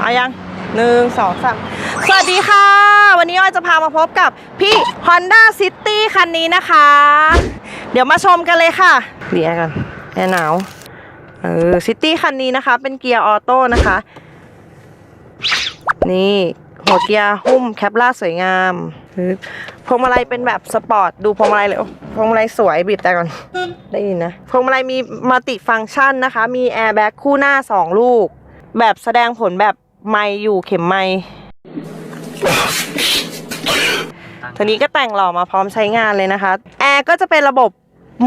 เอายังหนึ่งสองสามสวัสดีค่ะ วันนี้อ้อยจะพามาพบกับพี่ Honda City คันนี้นะคะ เดี๋ยวมาชมกันเลยค่ะเดี๋ยวกันแอร์หนาว เออซิตี้คันนี้นะคะ เป็นเกียร์ออโต้นะคะ นี่หัวเกียร์หุ้มแคปล่าสวยงามปึ๊บพวงมาลัยเป็นแบบสปอร์ต ดูพวงมาลัยเลยโอ้พวงมาลัยสวยบีบแต่ก่อน ได้ยินนะ พวงมาลัยมีมัลติฟังก์ชันนะคะ มีแอร์แบ็กคู่หน้า 2 ลูก แบบแสดงผลแบบ ไม่อยู่เข็มไม่ทีนี้ก็แต่งหล่อมาพร้อมใช้งานเลยนะคะแอร์ก็จะเป็นระบบ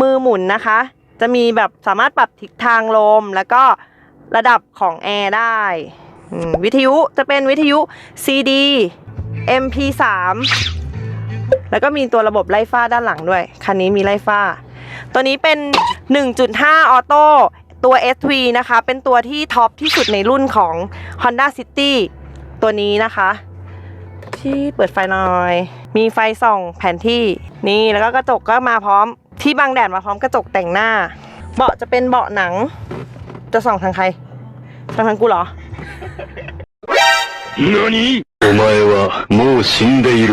มือหมุนนะคะ จะมีแบบสามารถปรับทิศทางลม แล้วก็ระดับของแอร์ได้อืมวิทยุจะเป็นวิทยุ CD MP3 แล้วก็มีตัวระบบไล่ฟ้าด้านหลังด้วย คันนี้มีไล่ฟ้า ตัวนี้เป็น 1.5 ออโต้ ตัว SV นะคะ เป็นตัวที่ท็อปที่สุดในรุ่นของ Honda City ตัวนี้นะคะ ที่เปิดไฟหน่อย มีไฟส่องแผนที่ นี่แล้วก็กระจกก็มาพร้อม ที่บังแดดมาพร้อมกระจกแต่งหน้า เบาะจะเป็นเบาะหนัง จะส่องทางใคร ทางทางกูเหรอ 何お前はもう死んでいる。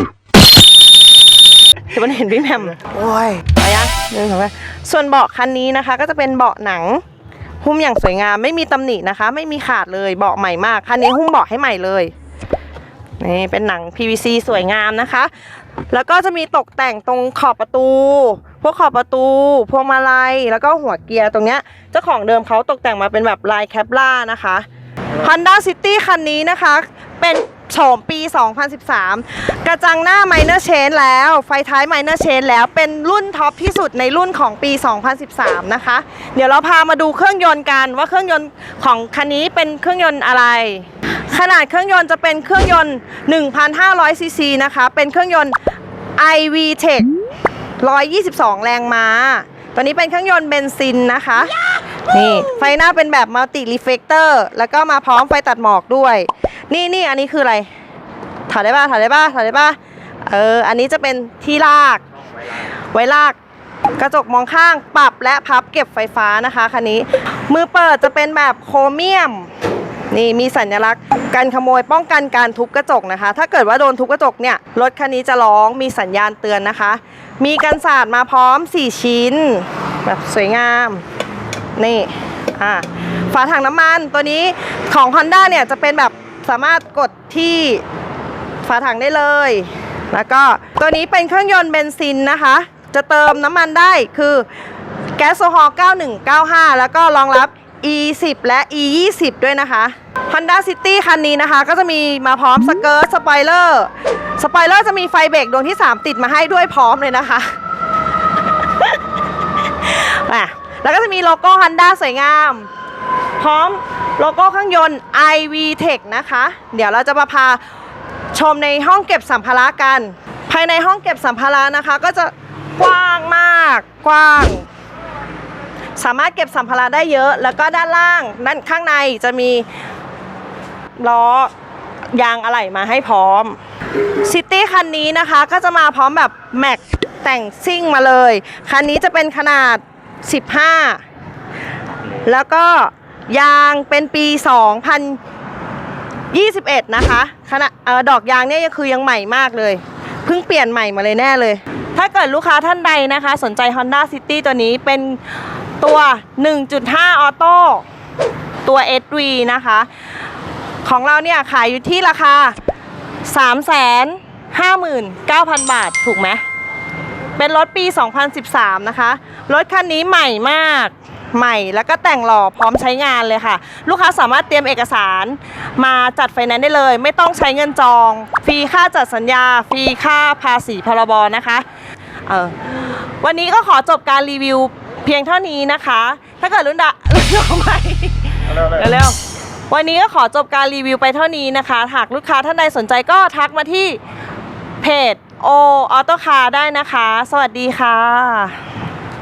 เดี๋ยวมันเห็นพี่แหมมโอ้ยไปยังหนึ่งสองสามส่วนเบาะคันนี้นะคะ ก็จะเป็นเบาะหนัง หุ้มอย่างสวยงามไม่มีตำหนินะคะ ไม่มีขาดเลยเบาะใหม่มากคันนี้หุ้มเบาะให้ใหม่เลยนี่เป็นหนัง PVC สวยงามนะคะ แล้วก็จะมีตกแต่งตรงขอบประตู พวกขอบประตู พวงมาลัย แล้วก็หัวเกียร์ตรงเนี้ย เจ้าของเดิมเขาตกแต่งมาเป็นแบบลายแคปล่านะคะ Honda City คันนี้นะคะ เป็น โฉมปี 2013 กระจังหน้า Minor Change แล้ว ไฟท้าย Minor Change แล้วเป็นรุ่นท็อปที่สุดในรุ่นของปี 2013 นะคะ เดี๋ยวเราพามาดูเครื่องยนต์กันว่าเครื่องยนต์ของคันนี้เป็นเครื่องยนต์อะไรขนาดเครื่องยนต์จะเป็นเครื่องยนต์ 1,500 ซีซีนะคะ เป็นเครื่องยนต์ iV Tech 122 แรงม้า ตัวนี้เป็นเครื่องยนต์เบนซินนะคะ นี่ ไฟหน้าเป็นแบบมัลติรีเฟกเตอร์ แล้วก็มาพร้อมไฟตัดหมอกด้วย นี่นี่อันนี้คืออะไรถอดได้ป่ะถอดได้ป่ะถอดได้ป่ะเอออันนี้จะเป็นที่ลาก ไว้ลากกระจกมองข้างปรับและพับเก็บไฟฟ้านะคะคันนี้ มือเปิดจะเป็นแบบโครเมียม นี่มีสัญลักษณ์การขโมยป้องกันการทุบกระจกนะคะ ถ้าเกิดว่าโดนทุบกระจกเนี่ยรถคันนี้จะร้องมีสัญญาณเตือนนะคะ มีกันสาดมาพร้อม 4 ชิ้น แบบสวยงามนี่อ่าฝาถังน้ำมันตัวนี้ของ Honda เนี่ยจะเป็นแบบ สามารถกดที่ฝาถังได้เลย แล้วก็ตัวนี้เป็นเครื่องยนต์เบนซินนะคะ จะเติมน้ำมันได้คือแก๊สโซฮอล์9195 แล้วก็รองรับ E10 และ E20 ด้วยนะคะ Honda City คันนี้นะคะ ก็จะมีมาพร้อมสเกิร์ตสปอยเลอร์สปอยเลอร์จะมีไฟเบรกดวงที่ 3 ติดมาให้ด้วยพร้อมเลยนะคะอะแล้วก็จะมีโลโก้ Honda สวยงาม พร้อม โลโก้เครื่องยนต์ iV Tech นะคะ เดี๋ยวเราจะมาพาชมในห้องเก็บสัมภาระกัน ภายในห้องเก็บสัมภาระนะคะ ก็จะกว้างมาก กว้าง สามารถเก็บสัมภาระได้เยอะ แล้วก็ด้านล่างด้านข้างในจะมีล้อยางอะไหล่มาให้พร้อมซิตี้คันนี้นะคะก็จะมาพร้อมแบบแม็กแต่งซิ่งมาเลย คันนี้จะเป็นขนาด 15 แล้วก็ ยางเป็นปี 2021 นะคะขณะเอ่อดอกยางเนี่ยยังคือยังใหม่มากเลย เพิ่งเปลี่ยนใหม่มาเลยแน่เลย ถ้าเกิดลูกค้าท่านใดนะคะ สนใจ Honda City ตัวนี้เป็นตัว 1.5 ออโต้ตัว SV นะคะ ของเราเนี่ยขายอยู่ที่ราคา 359,000 บาทถูกไหมเป็นรถปี 2013 นะคะ รถคันนี้ใหม่มาก ใหม่แล้วก็แต่งหล่อพร้อมใช้งานเลยค่ะ ลูกค้าสามารถเตรียมเอกสารมาจัดไฟแนนซ์ได้เลย ไม่ต้องใช้เงินจอง ฟรีค่าจัดสัญญา ฟรีค่าภาษีพรบนะคะเออวันนี้ก็ขอจบการรีวิวเพียงเท่านี้นะคะ ถ้าเกิดรุ่นดะรุ่นต่อไปเร็วๆวันนี้ก็ขอจบการรีวิวไปเท่านี้นะคะ หากลูกค้าท่านใดสนใจก็ทักมาที่เพจโอออโต้คาร์ได้นะคะ สวัสดีค่ะ